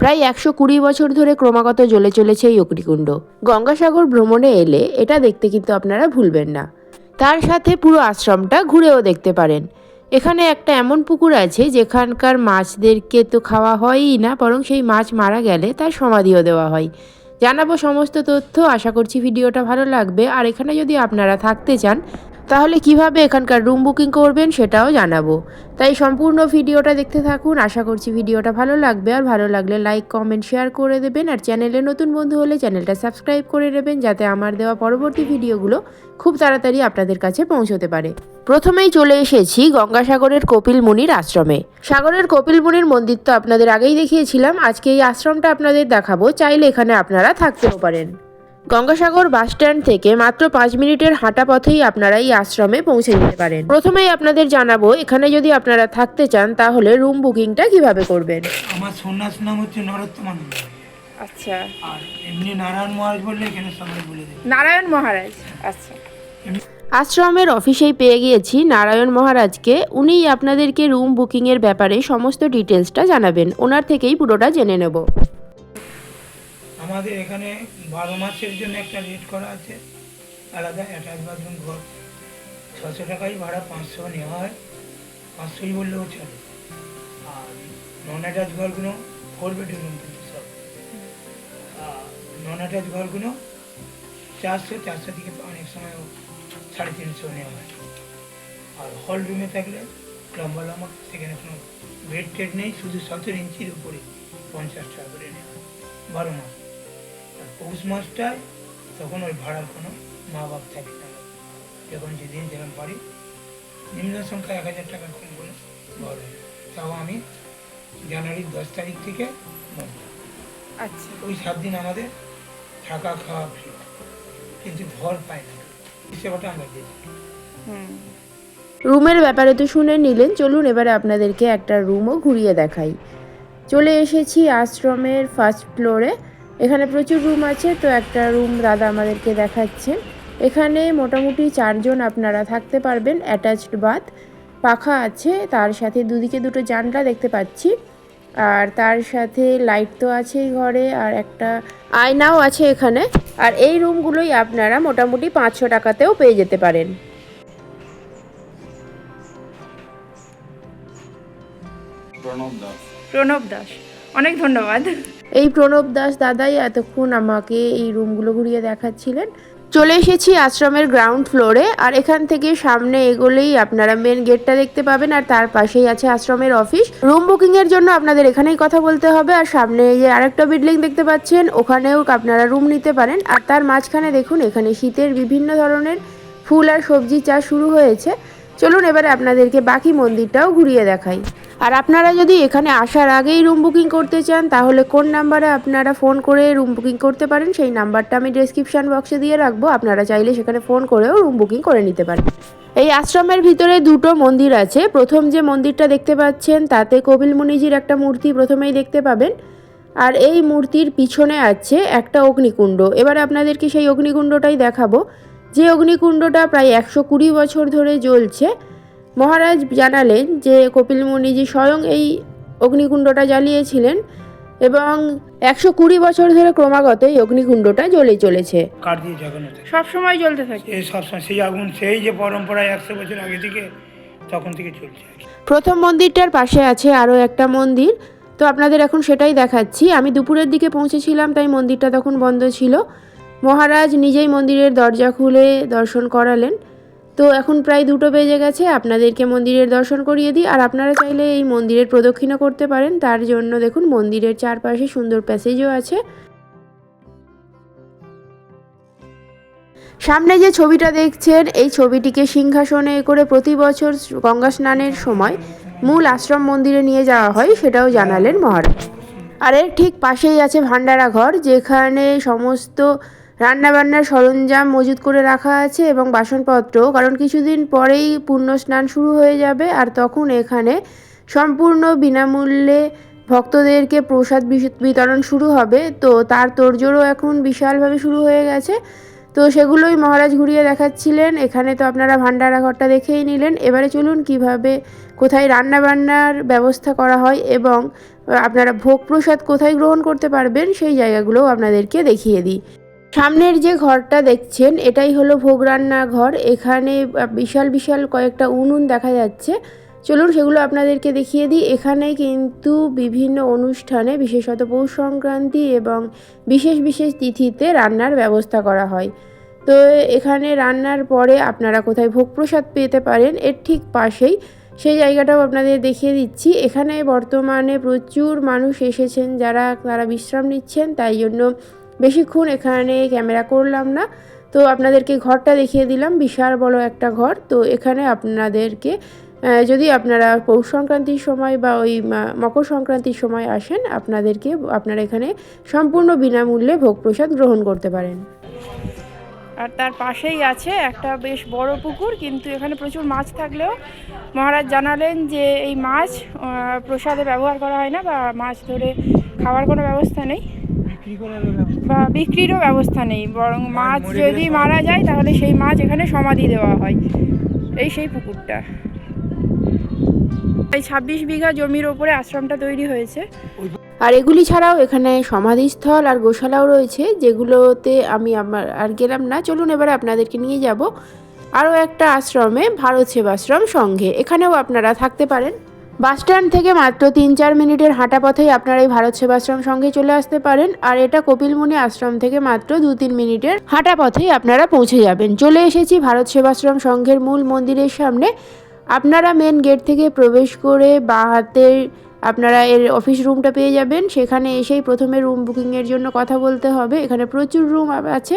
প্রায় একশো কুড়ি বছর ধরে ক্রমাগত জ্বলে চলেছে এই অগ্নিকুণ্ড। গঙ্গাসাগর ভ্রমণে এলে এটা দেখতে কিন্তু আপনারা ভুলবেন না। তার সাথে পুরো আশ্রমটা ঘুরেও দেখতে পারেন। এখানে একটা এমন পুকুর আছে যেখানকার মাছদেরকে তো খাওয়া হয়ই না, বরং সেই মাছ মারা গেলে তার সমাধিও দেওয়া হয়। জানাব সমস্ত তথ্য, আশা করছি ভিডিওটা ভালো লাগবে। আর এখানে যদি আপনারা থাকতে চান তাহলে কীভাবে এখানকার রুম বুকিং করবেন সেটাও জানাব। তাই সম্পূর্ণ ভিডিওটা দেখতে থাকুন। আশা করছি ভিডিওটা ভালো লাগবে। আর ভালো লাগলে লাইক কমেন্ট শেয়ার করে দেবেন। আর চ্যানেলে নতুন বন্ধু হলে চ্যানেলটা সাবস্ক্রাইব করে নেবেন, যাতে আমার দেওয়া পরবর্তী ভিডিওগুলো খুব তাড়াতাড়ি আপনাদের কাছে পৌঁছতে পারে। প্রথমেই চলে এসেছি গঙ্গাসাগরের কপিল মুনির আশ্রমে। সাগরের কপিল মুনির মন্দির তো আপনাদের আগেই দেখিয়েছিলাম। আজকে এই আশ্রমটা আপনাদের দেখাবো। চাইলে এখানে আপনারা থাকতেও পারেন। গঙ্গাসাগর বাস স্ট্যান্ড থেকে মাত্র পাঁচ মিনিটের হাঁটা পথেই আপনারা এই আশ্রমে পৌঁছে যেতে পারেন। প্রথমেই আপনাদের জানাব এখানে যদি আপনারা থাকতে চান তাহলে রুম বুকিংটা কীভাবে করবেন? আমার সন্ন্যাস নাম হচ্ছে নরোত্তমান আচ্ছা। আর এমনি নারায়ণ মহারাজ বললে এখানে সবাই বলে দেবে। নারায়ণ মহারাজ আচ্ছা। আশ্রমের অফিসেই পেয়ে গিয়েছি নারায়ণ মহারাজকে। উনিই আপনাদেরকে রুম বুকিংয়ের ব্যাপারে সমস্ত ডিটেলসটা জানাবেন। ওনার থেকেই পুরোটা জেনে নেব। আমাদের এখানে বারো মাসের জন্য একটা রেট করা আছে, আলাদা অ্যাটাচ বাথরুম ঘর। ছশো টাকাই ভাড়া, পাঁচশো নেওয়া হয়। পাঁচশোই বললেও চলে। আর নন অ্যাটাচ ঘরগুলো ফোর বেডরুম কিন্তু সব। নন অ্যাটাচ ঘরগুলো চারশো চারশো থেকে অনেক সময় সাড়ে তিনশো নেওয়া হয়। আর হল রুমে থাকলে লম্বা লম্বা, সেখানে কোনো বেড টেড নেই, শুধু সতেরো ইঞ্চির উপরে পঞ্চাশ টাকা করে নেওয়া বারো মাস। আর পৌষ মাসটায় তখন ওই ভাড়ার কোনো মা বাপ থাকে না। যখন যেদিন যেরকম পারি নিম্ন সংখ্যা এক হাজার টাকার কম বলে ঘর। তাও আমি জানুয়ারির দশ তারিখ থেকে আচ্ছা। ওই সাত দিন আমাদের থাকা খাওয়া ফ্রি কিন্তু ঘর পাই না। সেবাটা আমরা দিই। রুমের ব্যাপারে তো শুনে নিলেন। চলুন এবারে আপনাদেরকে একটা রুমও ঘুরিয়ে দেখাই। চলে এসেছি আশ্রমের ফার্স্ট ফ্লোরে এখানে প্রচুর রুম আছে তো একটা রুম দাদা আমাদেরকে দেখাচ্ছে। এখানে মোটামুটি চারজন আপনারা থাকতে পারবেন অ্যাটাচড বাথ পাখা আছে তার সাথে দুদিকে দুটো জানলা দেখতে পাচ্ছি। আর তার সাথে লাইট তো আছেই ঘরে আর একটা আয়নাও আছে এখানে। আর এই রুমগুলোই আপনারা মোটামুটি পাঁচশো টাকাতেও পেয়ে যেতে পারেন। প্রণব দাস। প্রণব দাস। অনেক ধন্যবাদ। এই প্রণব দাস দাদাই এতক্ষণ আমাকে এই রুমগুলো ঘুরিয়ে দেখাচ্ছিলেন। চলে এসেছি আশ্রমের গ্রাউন্ড ফ্লোরে আর এখান থেকে সামনে এগোলেই আপনারা মেন গেটটা দেখতে পাবেন, আর তার পাশেই আছে আশ্রমের অফিস রুম বুকিং এর জন্য আপনাদের এখানেই কথা বলতে হবে, আর সামনে এই যে আরেকটা বিল্ডিং দেখতে পাচ্ছেন, ওখানেও আপনারা রুম নিতে পারেন। আর তার মাঝখানে দেখুন, এখানে শীতের বিভিন্ন ধরনের ফুল আর সবজি চাষ শুরু হয়েছে। চলুন এবারে আপনাদেরকে বাকি মন্দিরটাও ঘুরিয়ে দেখাই। আর আপনারা যদি এখানে আসার আগেই রুম বুকিং করতে চান, তাহলে কোন নাম্বারে আপনারা ফোন করে রুম বুকিং করতে পারেন, সেই নাম্বারটা আমি ডেসক্রিপশন বক্সে দিয়ে রাখব। আপনারা চাইলে সেখানে ফোন করেও রুম বুকিং করে নিতে পারেন। এই আশ্রমের ভিতরে দুটো মন্দির আছে। প্রথম যে মন্দিরটা দেখতে পাচ্ছেন, তাতে কপিল মুনিজির একটা মূর্তি প্রথমেই দেখতে পাবেন। আর এই মূর্তির পিছনে আছে একটা অগ্নিকুণ্ড। এবারে আপনাদেরকে সেই অগ্নিকুণ্ডটাই দেখাবো। যে অগ্নিকুণ্ডটা প্রায় একশো কুড়ি বছর ধরে জ্বলছে মহারাজ জানালেন যে কপিল মুনিজি স্বয়ং এই অগ্নিকুণ্ডটা জ্বালিয়েছিলেন এবং একশো কুড়ি বছর ধরে ক্রমাগত এই অগ্নিকুণ্ডটা জ্বলে চলেছে। কাঠ দিয়ে জাগানো থাকে। সব সময় জ্বলতে থাকে। এই সবসময় সেই আগুন সেই যে পরম্পরায় একশো বছর আগে থেকে তখন থেকে চলছে। প্রথম মন্দিরটার পাশে আছে আরও একটা মন্দির। তো আপনাদের এখন সেটাই দেখাচ্ছি। আমি দুপুরের দিকে পৌঁছেছিলাম তাই মন্দিরটা তখন বন্ধ ছিল। মহারাজ নিজেই মন্দিরের দরজা খুলে দর্শন করালেন। তো এখন প্রায় দুটো বেজে গেছে, আপনাদেরকে মন্দিরের দর্শন করিয়ে দিই। আর আপনারা চাইলে এই মন্দিরের প্রদক্ষিণা করতে পারেন। তার জন্য দেখুন, মন্দিরের চারপাশে সুন্দর প্যাসেজও আছে। সামনে যে ছবিটা দেখছেন, এই ছবিটিকে সিংহাসনে করে প্রতি বছর গঙ্গা স্নানের সময় মূল আশ্রম মন্দিরে নিয়ে যাওয়া হয়, সেটাও জানালেন মহারাজ। আর এর ঠিক পাশেই আছে ভান্ডারা ঘর যেখানে সমস্ত রান্নাবান্নার সরঞ্জাম মজুত করে রাখা আছে এবং বাসনপত্র কারণ কিছুদিন পরেই পুণ্য স্নান শুরু হয়ে যাবে আর তখন এখানে সম্পূর্ণ বিনামূল্যে ভক্তদেরকে প্রসাদ বিতরণ শুরু হবে। তো তার তোড়জোড়ও এখন বিশালভাবে শুরু হয়ে গেছে। তো সেগুলোই মহারাজ ঘুরিয়ে দেখাচ্ছিলেন। এখানে তো আপনারা ভান্ডারা ঘরটা দেখেই নিলেন। এবারে চলুন কীভাবে, কোথায় রান্না বান্নার ব্যবস্থা করা হয় এবং আপনারা ভোগ প্রসাদ কোথায় গ্রহণ করতে পারবেন সেই জায়গাগুলোও আপনাদেরকে দেখিয়ে দিই। সামনের যে ঘরটা দেখছেন, এটাই হলো ভোগ রান্না ঘর। এখানে বিশাল বিশাল কয়েকটা উনুন দেখা যাচ্ছে। চলুন সেগুলো আপনাদেরকে দেখিয়ে দিই। এখানে কিন্তু বিভিন্ন অনুষ্ঠানে, বিশেষত পৌষ সংক্রান্তি এবং বিশেষ বিশেষ তিথিতে রান্নার ব্যবস্থা করা হয়। তো এখানে রান্নার পরে আপনারা কোথায় ভোগ প্রসাদ পেতে পারেন, এর ঠিক পাশেই সেই জায়গাটাও আপনাদের দেখিয়ে দিচ্ছি। এখানে বর্তমানে প্রচুর মানুষ এসেছেন, যারা, তারা বিশ্রাম নিচ্ছেন, তাই জন্য বেশিক্ষণ এখানে ক্যামেরা করলাম না। তো আপনাদেরকে ঘরটা দেখিয়ে দিলাম, বিশাল বড় একটা ঘর। তো এখানে আপনাদেরকে যদি আপনারা পৌষ সংক্রান্তির সময় বা ওই মকর সংক্রান্তির সময় আসেন, আপনাদেরকে, আপনারা এখানে সম্পূর্ণ বিনামূল্যে ভোগ প্রসাদ গ্রহণ করতে পারেন। আর তার পাশেই আছে একটা বেশ বড় পুকুর, কিন্তু এখানে প্রচুর মাছ থাকলেও মহারাজ জানালেন যে এই মাছ প্রসাদে ব্যবহার করা হয় না বা মাছ ধরে খাওয়ার কোনো ব্যবস্থা নেই। বা বিক্রিরও ব্যবস্থা নেই বরং মাছ যদি মারা যায় তাহলে সেই মাছ এখানে সমাধি দেওয়া হয়। এই সেই পুকুরটা। এই ছাব্বিশ বিঘা জমির ওপরে আশ্রমটা তৈরি হয়েছে। আর এগুলি ছাড়াও এখানে সমাধিস্থল আর গোশালাও রয়েছে যেগুলোতে আমি আমার আর গেলাম না। চলুন এবারে আপনাদেরকে নিয়ে যাব। আরও একটা আশ্রমে ভারত সেবাশ্রম সংঘে। এখানেও আপনারা থাকতে পারেন। বাস স্ট্যান্ড থেকে মাত্র তিন চার মিনিটের হাঁটা পথেই আপনারা এই ভারত সেবাশ্রম সঙ্গে চলে আসতে পারেন। আর এটা কপিলমুনি আশ্রম থেকে মাত্র দু তিন মিনিটের হাঁটা পথেই আপনারা পৌঁছে যাবেন। চলে এসেছি ভারত সেবাশ্রম সংঘের মূল মন্দিরের সামনে। আপনারা মেন গেট থেকে প্রবেশ করে বাঁ হাতের আপনারা এর অফিস রুমটা পেয়ে যাবেন। সেখানে এসেই প্রথমে রুম বুকিংয়ের জন্য কথা বলতে হবে। এখানে প্রচুর রুম আছে।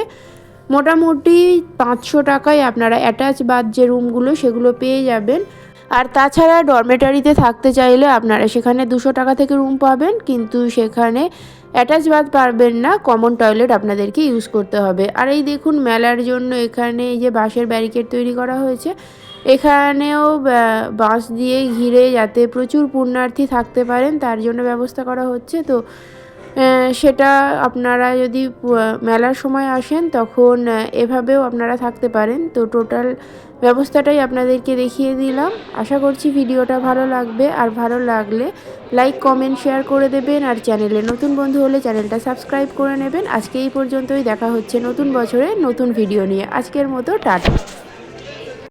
মোটামুটি পাঁচশো টাকায় আপনারা অ্যাটাচ বাদ যে রুমগুলো সেগুলো পেয়ে যাবেন। আর তাছাড়া ডরমেটারিতে থাকতে চাইলে আপনারা সেখানে দুশো টাকা থেকে রুম পাবেন, কিন্তু সেখানে অ্যাটাচ বাদ পারবেন না কমন টয়লেট আপনাদেরকে ইউজ করতে হবে। আর এই দেখুন মেলার জন্য এখানে এই যে বাঁশের ব্যারিকেড তৈরি করা হয়েছে, এখানেও বাঁশ দিয়ে ঘিরে যাতে প্রচুর পুণ্যার্থী থাকতে পারেন, তার জন্য ব্যবস্থা করা হচ্ছে। তো সেটা আপনারা যদি মেলার সময় আসেন, তখন এভাবেও আপনারা থাকতে পারেন। তো টোটাল ব্যবস্থাটাই আপনাদেরকে দেখিয়ে দিলাম। আশা করছি ভিডিওটা ভালো লাগবে। আর ভালো লাগলে লাইক কমেন্ট শেয়ার করে দেবেন। আর চ্যানেলে নতুন বন্ধু হলে চ্যানেলটা সাবস্ক্রাইব করে নেবেন। আজকে এই পর্যন্তই। দেখা হচ্ছে নতুন বছরে নতুন ভিডিও নিয়ে। আজকের মতো টাটা।